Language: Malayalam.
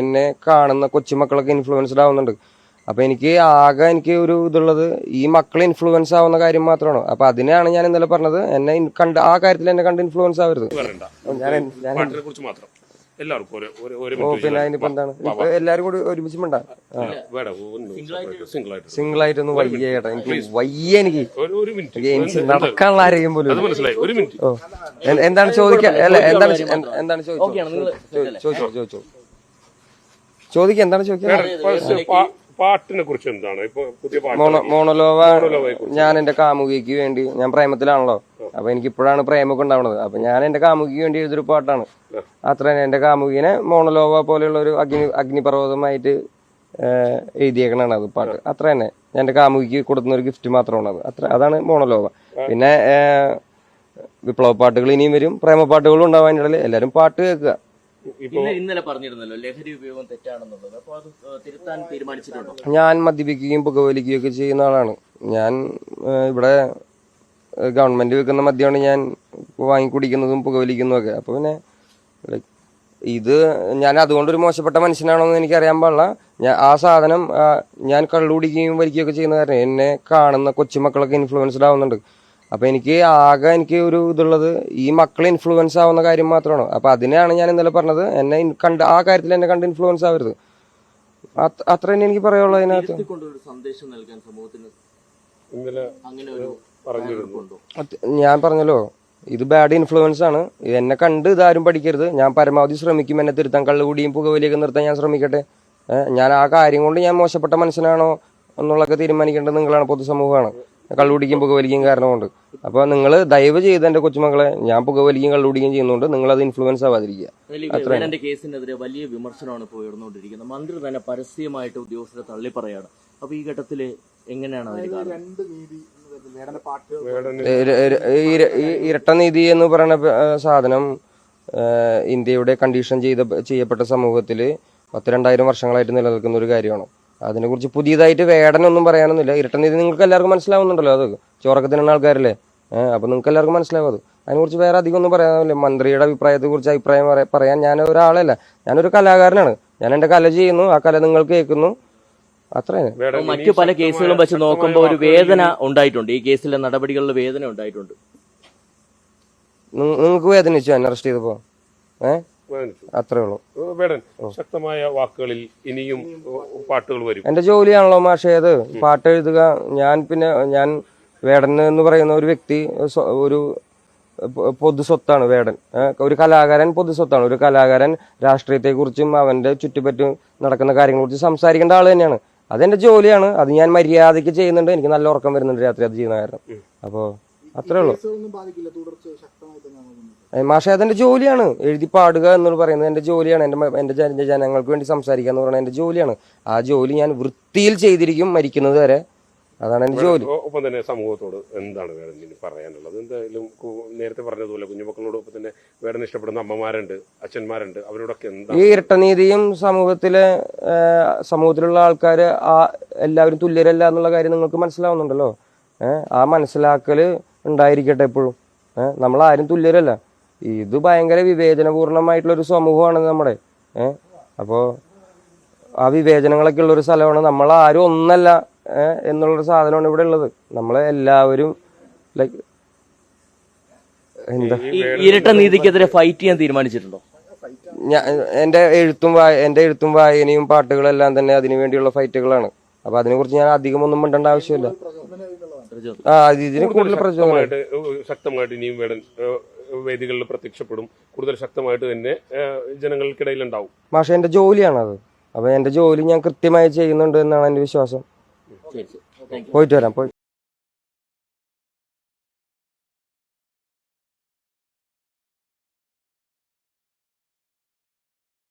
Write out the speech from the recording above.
എന്നെ കാണുന്ന കൊച്ചുമക്കളൊക്കെ ഇൻഫ്ലുവൻസ്ഡ് ആവുന്നുണ്ട്. അപ്പൊ എനിക്ക് ആകെ എനിക്ക് ഒരു ഇതുള്ളത് ഈ മക്കൾ ഇൻഫ്ലുവൻസ് ആവുന്ന കാര്യം മാത്രമാണ്. അപ്പൊ അതിനെയാണ് ഞാൻ ഇന്നലെ പറഞ്ഞത്. എന്നെ കണ്ട് ആ കാര്യത്തിൽ എന്നെ കണ്ട് ഇൻഫ്ലുവൻസ് ആവരുത്. വരണ്ട ഞാൻ ഞാൻ പാട്ടിനെ കുറിച്ച് മാത്രം. എല്ലാവർക്കും ഒരു ഒരു ഒരു ഓ പിന്നെ അതിനിപ്പോ എന്താണ്? ഇപ്പൊ എല്ലാരും കൂടി ഒരുമിച്ച് മിണ്ടാ. വേണ്ട സിംഗിൾ ആയിട്ട് ഒന്ന് ആയിട്ടൊന്ന് വയ്യ ചേട്ടാ എനിക്ക് വയ്യ എനിക്ക്. ഒരു ഒരു മിനിറ്റ്. എനിക്ക് നടക്കാനുള്ള ആരെയും പോലും അത് മനസ്സിലായി. ഒരു മിനിറ്റ്. എന്താണ് ചോദിക്കാൻ അല്ല എന്താണ് എന്താണ് ചോദിച്ചോ ചോദിച്ചോ ചോദിച്ചോ. ചോദിക്കുക? എന്താണ് പാട്ടിനെ കുറിച്ച് എന്താണ്? ഇപ്പൊ പുതിയ മോണോലോവ ഞാൻ എന്റെ കാമുകിക്ക് വേണ്ടി ഞാൻ പ്രേമത്തിലാണല്ലോ. അപ്പൊ എനിക്ക് ഇപ്പോഴാണ് പ്രേമൊക്കെ ഉണ്ടാവുന്നത് അപ്പൊ ഞാൻ എന്റെ കാമുകിക്ക് വേണ്ടി എഴുതൊരു പാട്ടാണ്. അത്ര തന്നെ എന്റെ കാമുകിനെ മോണലോവ പോലെയുള്ള ഒരു അഗ്നി അഗ്നിപർവതമായിട്ട് എഴുതിയേക്കണാണ് അത് പാട്ട്. അത്ര തന്നെ. ഞാൻ എന്റെ കാമുകിക്ക് കൊടുക്കുന്ന ഒരു ഗിഫ്റ്റ് മാത്രമാണ് അത്. അത്ര അതാണ് മോണലോവ. പിന്നെ വിപ്ലവ പാട്ടുകൾ ഇനിയും വരും. പ്രേമ പാട്ടുകളും ഉണ്ടാവാൻ ഇടയിൽ എല്ലാവരും പാട്ട് കേൾക്കുക. ഇന്നലെ പറഞ്ഞിരുന്നല്ലോ ലഹരി ഉപയോഗം തെറ്റാണെന്നുള്ളത്. അപ്പൊ അത് തിരുത്താൻ തീരുമാനിച്ചിട്ടുണ്ടോ? ഞാൻ മദ്യപിക്കുകയും പുകവലിക്കുകയും ഒക്കെ ചെയ്യുന്ന ആളാണ്. ഞാൻ ഇവിടെ ഗവൺമെന്റ് വെക്കുന്ന മദ്യമാണ് ഞാൻ വാങ്ങിക്കുടിക്കുന്നതും പുകവലിക്കുന്നതും ഒക്കെ. അപ്പൊ പിന്നെ ഇത് ഞാൻ അതുകൊണ്ട് ഒരു മോശപ്പെട്ട മനുഷ്യനാണോ എന്ന് എനിക്കറിയാൻ പാടില്ല. ഞാൻ ആ സാധനം ഞാൻ കള്ളു വലിക്കുകയും വലിക്കുകയൊക്കെ ചെയ്യുന്ന കാരണം എന്നെ കാണുന്ന കൊച്ചുമക്കളൊക്കെ ഇൻഫ്ലുവൻസ്ഡ് ആവുന്നുണ്ട്. അപ്പൊ എനിക്ക് ആകെ എനിക്ക് ഒരു ഇതുള്ളത് ഈ മക്കൾ ഇൻഫ്ലുവൻസ് ആവുന്ന കാര്യം മാത്രമാണ്. അപ്പൊ അതിനെയാണ് ഞാൻ ഇന്നലെ പറഞ്ഞത്. എന്നെ കണ്ട് ആ കാര്യത്തിൽ എന്നെ കണ്ട് ഇൻഫ്ലുവൻസ് ആവരുത്. അത്ര തന്നെ എനിക്ക് പറയാനുള്ളത് അതിനകത്ത്. സന്ദേശം നൽകാൻ സമൂഹത്തിന് ഇന്നലെ അങ്ങനെ ഒരു ഞാൻ പറഞ്ഞല്ലോ ഇത് ബാഡ് ഇൻഫ്ലുവൻസ് ആണ്. ഇത് എന്നെ കണ്ട് ഇതാരും പഠിക്കരുത്. ഞാൻ പരമാവധി ശ്രമിക്കും. എന്നെ തിരുത്താൻ കള്ളുകൂടിയും പുകവലിയൊക്കെ നിർത്താൻ ഞാൻ ശ്രമിക്കട്ടെ. ഞാൻ ആ കാര്യം കൊണ്ട് ഞാൻ മോശപ്പെട്ട മനുഷ്യനാണോ എന്നുള്ളതൊക്കെ തീരുമാനിക്കേണ്ടത് നിങ്ങളാണ് പൊതുസമൂഹമാണ്. കള്ളുകുടിക്കും പുകവലിക്കും കാരണം കൊണ്ട് അപ്പോൾ നിങ്ങൾ ദയവ് ചെയ്ത് എന്റെ കൊച്ചുമക്കളെ ഞാൻ പുകവലിക്കും കള്ളുപിടിക്കും ചെയ്യുന്നുണ്ട്. നിങ്ങൾ അത് ഇൻഫ്ലുവൻസ് ആവാതിരിക്കുക വേണന്റെ കേസിനെതിരെ വലിയ വിമർശനമാണ് ഇപ്പോൾ ഉയർന്നുകൊണ്ടിരിക്കുന്നത്. മന്ത്രി തന്നെ പരസ്യമായിട്ട് ഉദ്യോഗസ്ഥരെ തള്ളി പറയാണ് അപ്പൊ ഈ ഘട്ടത്തിൽ എങ്ങനെയാണ് ഇരട്ട നീതി എന്ന് പറയുന്ന സാധനം ഇന്ത്യയുടെ കണ്ടീഷൻ ചെയ്ത ചെയ്യപ്പെട്ട സമൂഹത്തിൽ പത്ത് രണ്ടായിരം വർഷങ്ങളായിട്ട് നിലനിൽക്കുന്ന ഒരു കാര്യമാണ്. അതിനെക്കുറിച്ച് പുതിയതായിട്ട് വേടനൊന്നും പറയാനൊന്നുമില്ല. ഇരട്ടൻ നീതി നിങ്ങൾക്ക് എല്ലാവർക്കും മനസ്സിലാവുന്നുണ്ടല്ലോ അത്. ചോറക്കത്തിനുള്ള ആൾക്കാരല്ലേ? ഏഹ് അപ്പൊ നിങ്ങൾക്ക് എല്ലാവർക്കും മനസ്സിലാവും അത്. അതിനെക്കുറിച്ച് വേറെ അധികം ഒന്നും പറയാനില്ല മന്ത്രിയുടെ അഭിപ്രായത്തെക്കുറിച്ച് അഭിപ്രായം പറ- പറയാൻ ഞാൻ ഒരാളല്ല. ഞാനൊരു കലാകാരനാണ്. ഞാൻ എന്റെ കല ചെയ്യുന്നു. ആ കല നിങ്ങൾ കേൾക്കുന്നു. അത്രയാണ് മറ്റു പല കേസുകളും വെച്ച് നോക്കുമ്പോൾ ഒരു വേദന ഉണ്ടായിട്ടുണ്ട്. ഈ കേസിലെ നടപടികളിൽ വേദന ഉണ്ടായിട്ടുണ്ട്. നിങ്ങൾക്ക് വേദനിച്ചു? എന്നെ അറസ്റ്റ് ചെയ്തപ്പോ? ഏഹ്. അത്രേ ഉള്ളൂ. വേടൻ ശക്തമായ വാക്കുകളിൽ ഇനിയും പാട്ടുകൾ വരും. എന്റെ ജോലിയാണല്ലോ മാഷേ അത്. പാട്ട് എഴുതുക. ഞാൻ പിന്നെ ഞാൻ വേടൻ എന്ന് പറയുന്ന ഒരു വ്യക്തി ഒരു പൊതു സ്വത്താണ് വേടൻ. ഒരു കലാകാരൻ പൊതു സ്വത്താണ്. ഒരു കലാകാരൻ രാഷ്ട്രീയത്തെക്കുറിച്ചും അവന്റെ ചുറ്റുപറ്റും നടക്കുന്ന കാര്യങ്ങളെക്കുറിച്ച് സംസാരിക്കേണ്ട ആൾ തന്നെയാണ്. അതെന്റെ ജോലിയാണ്. അത് ഞാൻ മര്യാദയ്ക്ക് ചെയ്യുന്നുണ്ട്. എനിക്ക് നല്ല ഉറക്കം വരുന്നുണ്ട് രാത്രി അത് ചെയ്യുന്ന കാരണം. അപ്പോ അത്രേ ഉള്ളൂ. മാഷേ അതെന്റെ ജോലിയാണ്. എഴുതി പാടുക എന്ന് പറയുന്നത് എന്റെ ജോലിയാണ്. എന്റെ എന്റെ ജനങ്ങൾക്ക് വേണ്ടി സംസാരിക്കുക എന്ന് പറയുന്നത് എന്റെ ജോലിയാണ്. ആ ജോലി ഞാൻ വൃത്തിയിൽ ചെയ്തിരിക്കും മരിക്കുന്നത് വരെ. അതാണ് എന്റെ ജോലി. ഒപ്പം തന്നെ സമൂഹത്തോട് എന്താണ് വേടൻ ഇനി പറയാനുള്ളത്? എന്തായാലും നേരത്തെ പറഞ്ഞതുപോലെ കുഞ്ഞുമക്കളോടൊപ്പം തന്നെ വേടൻ ഇഷ്ടപ്പെടുന്ന അമ്മമാരുണ്ട് അച്ഛന്മാരുണ്ട്. അവരോടൊക്കെ ഈ ഇരട്ടനീതിയും സമൂഹത്തിലെ സമൂഹത്തിലുള്ള ആൾക്കാർ ആ എല്ലാവരും തുല്യരല്ല എന്നുള്ള കാര്യം നിങ്ങൾക്ക് മനസ്സിലാവുന്നുണ്ടല്ലോ. ആ മനസ്സിലാക്കൽ ഉണ്ടായിരിക്കട്ടെ എപ്പോഴും. നമ്മൾ ആരും തുല്യരല്ല. ഇത് ഭയങ്കര വിവേചനപൂർണമായിട്ടുള്ള ഒരു സമൂഹമാണ് നമ്മുടെ. ഏഹ് അപ്പോൾ ആ വിവേചനങ്ങളൊക്കെ ഉള്ള ഒരു സ്ഥലമാണ്. നമ്മൾ ആരും ഒന്നല്ല എന്നുള്ളൊരു സാധനമാണ് ഇവിടെ ഉള്ളത്. നമ്മളെ എല്ലാവരും ലൈക്ക് എന്താ? നീതിക്ക് ഇരട്ട നീതിക്കെതിരെ ഫൈറ്റ് ചെയ്യാൻ തീരുമാനിച്ചിട്ടുണ്ടോ? ഞാൻ എന്റെ എഴുത്തും വായ എന്റെ എഴുത്തും വായനയും പാട്ടുകളെല്ലാം തന്നെ അതിനു വേണ്ടിയുള്ള ഫൈറ്റുകളാണ്. അപ്പൊ അതിനെക്കുറിച്ച് ഞാൻ അധികം ഒന്നും മിണ്ടേണ്ട ആവശ്യമില്ല. ആ ഇത് ഇതിന് കൂടുതൽ പ്രചോദനമായിട്ട് ശക്തമായിട്ട് ഇനിയും ഏഹ്, വേദികളിൽ പ്രത്യക്ഷപ്പെടും. കൂടുതൽ ശക്തമായിട്ട് തന്നെ ജനങ്ങൾക്കിടയിൽ ഉണ്ടാവും മാഷെ എന്റെ ജോലിയാണത്. അപ്പൊ എന്റെ ജോലി ഞാൻ കൃത്യമായി ചെയ്യുന്നുണ്ട് എന്നാണ് എന്റെ വിശ്വാസം. പോയിട്ട് വരാം പോയി